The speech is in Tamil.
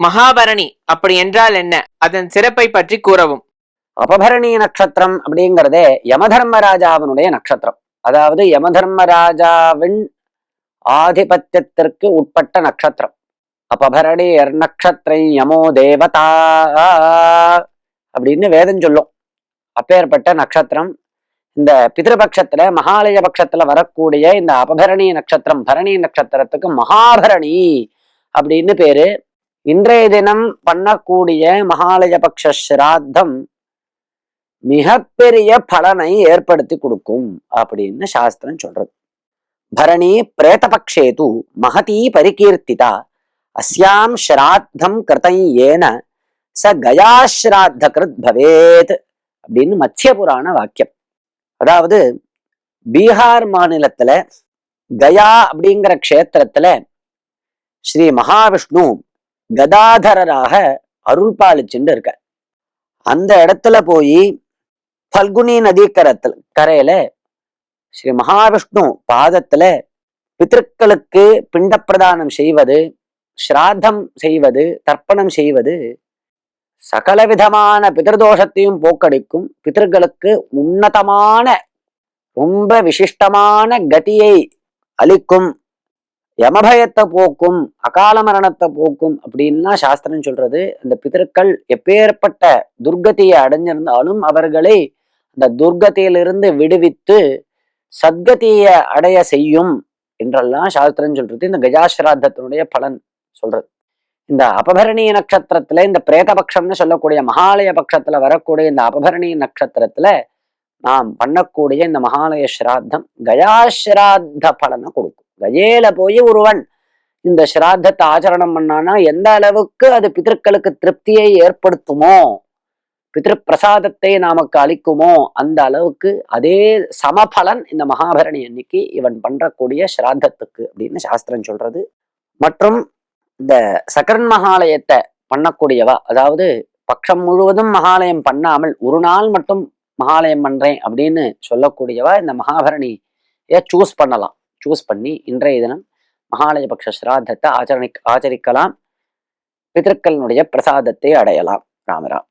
மகாபரணி அப்படி என்றால் என்ன? அதன் சிறப்பை பற்றி கூறவும். அபபரணி நட்சத்திரம் அப்படிங்கிறதே யமதர்மராஜாவினுடைய நட்சத்திரம். அதாவது யமதர்மராஜாவின் ஆதிபத்தியத்திற்கு உட்பட்ட நட்சத்திரம். அபபரணி நட்சத்திரம் யமோ தேவதா அப்படின்னு வேதம் சொல்லும். அப்பேற்பட்ட நட்சத்திரம். இந்த பிதிருபக்ஷத்துல மகாலய பட்சத்துல வரக்கூடிய இந்த அபபரணி நட்சத்திரம் பரணி நட்சத்திரத்துக்கு மகாபரணி அப்படின்னு பேரு இன்றைய தினம் பண்ணக்கூடிய மகாலயபக்ஷ ஸ்ராத்தம் மிகப்பெரிய பலனை ஏற்படுத்தி கொடுக்கும் அப்படின்னு சாஸ்திரம் சொல்றது. பரணி பிரேதபக்ஷே தூ மகதி பரிகீர்த்திதா அஸ்யாம் ஸ்ராத்தம் கிருதம் ஏன ச கயாஸ்ராத்த கிருத் பவேத் அப்படின்னு மத்திய புராண வாக்கியம். அதாவது பீகார் மாநிலத்துல கயா அப்படிங்கிற க்ஷேத்திரத்துல ஸ்ரீ மகாவிஷ்ணு கதாதரராக அருள் பாலிச்சுட்டு இருக்க அந்த இடத்துல போய் பல்குனி நதிக்கரத்துல கரையில ஸ்ரீ மகாவிஷ்ணு பாதத்துல பித்திருக்களுக்கு பிண்ட பிரதானம் செய்வது ஸ்ராத்தம் செய்வது தர்ப்பணம் செய்வது சகல விதமான பிதிர்தோஷத்தையும் போக்கடிக்கும் பிதர்களுக்கு உன்னதமான ரொம்ப விசிஷ்டமான கதியை அளிக்கும் யமபயத்தை போக்கும் அகால மரணத்தை போக்கும் அப்படின்லாம் சாஸ்திரம் சொல்றது. அந்த பிதற்கள் எப்பேற்பட்ட துர்கதியை அடைஞ்சிருந்தாலும் அவர்களை அந்த துர்கதியிலிருந்து விடுவித்து சத்கதியை அடைய செய்யும் என்றெல்லாம் சாஸ்திரம் சொல்றது. இந்த கஜாஸ்ராத்தத்தினுடைய பலன் சொல்றது. இந்த அபபரணிய நட்சத்திரத்துல இந்த பிரேதபக்ஷம்னு சொல்லக்கூடிய மகாலய பட்சத்துல வரக்கூடிய இந்த அபபரணிய நட்சத்திரத்துல நாம் பண்ணக்கூடிய இந்த மகாலய ஸ்ராத்தம் கயாஸ்ராத்த பலனை கொடுக்கும். கஜேல போய் ஒருவன் இந்த ஸ்ராத்தத்தை ஆச்சரணம் பண்ணானா எந்த அளவுக்கு அது பிதர்களுக்கு திருப்தியை ஏற்படுத்துமோ? பித்ரு பிரசாதத்தை நமக்கு அளிக்குமோ? அந்த அளவுக்கு அதே சமபலன் இந்த மகாபரணி அன்னைக்கு இவன் பண்றக்கூடிய ஸ்ராத்தத்துக்கு அப்படின்னு சாஸ்திரம் சொல்றது. மற்றும் இந்த சக்கரன் மகாலயத்தை பண்ணக்கூடியவா? அதாவது பட்சம் முழுவதும் மகாலயம் பண்ணாமல் ஒரு நாள் மட்டும் மகாலயம் பண்றேன் அப்படின்னு சொல்லக்கூடியவா இந்த மகாபரணியை சூஸ் பண்ணலாம். சூஸ் பண்ணி இன்றைய தினம் மகாலயபக்ஷ ஸ்ராத்தத்தை ஆச்சரணி ஆச்சரிக்கலாம். பிதற்களினுடைய பிரசாதத்தை அடையலாம். ராமராம்